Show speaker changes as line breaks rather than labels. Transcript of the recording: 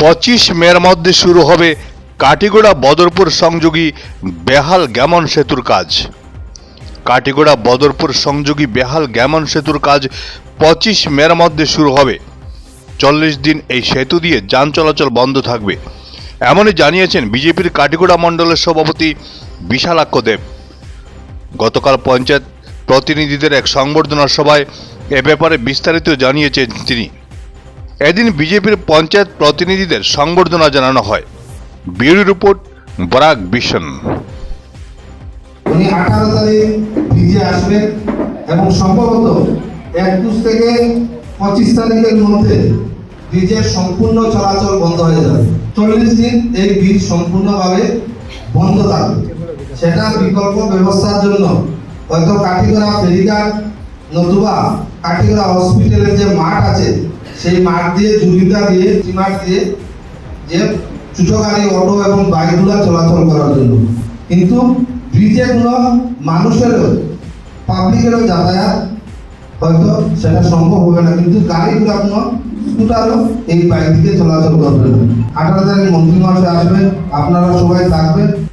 পঁচিশ মের মধ্যে শুরু হবে কাটিগোড়া বদরপুর সংযোগী বেহাল গ্যামন সেতুর কাজ। কাটিগোড়া বদরপুর সংযোগী বেহাল গ্যামন সেতুর কাজ পঁচিশ মের মধ্যে শুরু হবে। চল্লিশ দিন এই সেতু দিয়ে যান চলাচল বন্ধ থাকবে। এমনই জানিয়েছেন বিজেপির কাটিগোড়া মণ্ডলের সভাপতি বিশালাক্ষ দেব। গতকাল পঞ্চায়েত প্রতিনিধিদের এক সংবর্ধনা সভায় এ ব্যাপারে বিস্তারিত জানিয়েছেন তিনি। এদিন বিজেপির পঞ্চায়েত প্রতিনিধিদের সংবর্ধনা জানানো হয়। বিউরো রিপোর্ট, বরাক বিশন
আঠারো তারিখ ভিজে আসবেন এবং সম্ভবত একুশ থেকে পঁচিশ তারিখের মধ্যে ব্রিজের সম্পূর্ণ চলাচল বন্ধ হয়ে যাবে। চল্লিশ দিন এই ব্রিজ সম্পূর্ণভাবে বন্ধ থাকবে। সেটা বিকল্প ব্যবস্থার জন্য হয়তো কাঠিগড়া ফেরিঘাট নতুবা কাঠিগড়া হসপিটালের যে মাঠ সেই মাঠ দিয়ে জুড়িটা দিয়ে মাঠ দিয়ে যে গাড়ি অটো এবং বাইকগুলো চলাচল করার জন্য। কিন্তু ব্রিজেগুলো মানুষেরও পাবলিকেরও যাতায়াত হয়তো সেটা সম্ভব হবে না, কিন্তু গাড়িগুলো আপনার স্কুটারও এই বাইক দিকে চলাচল করবে না। আঠারো তারিখ মন্ত্রী মহাশয় আসবেন, আপনারা সবাই থাকবেন।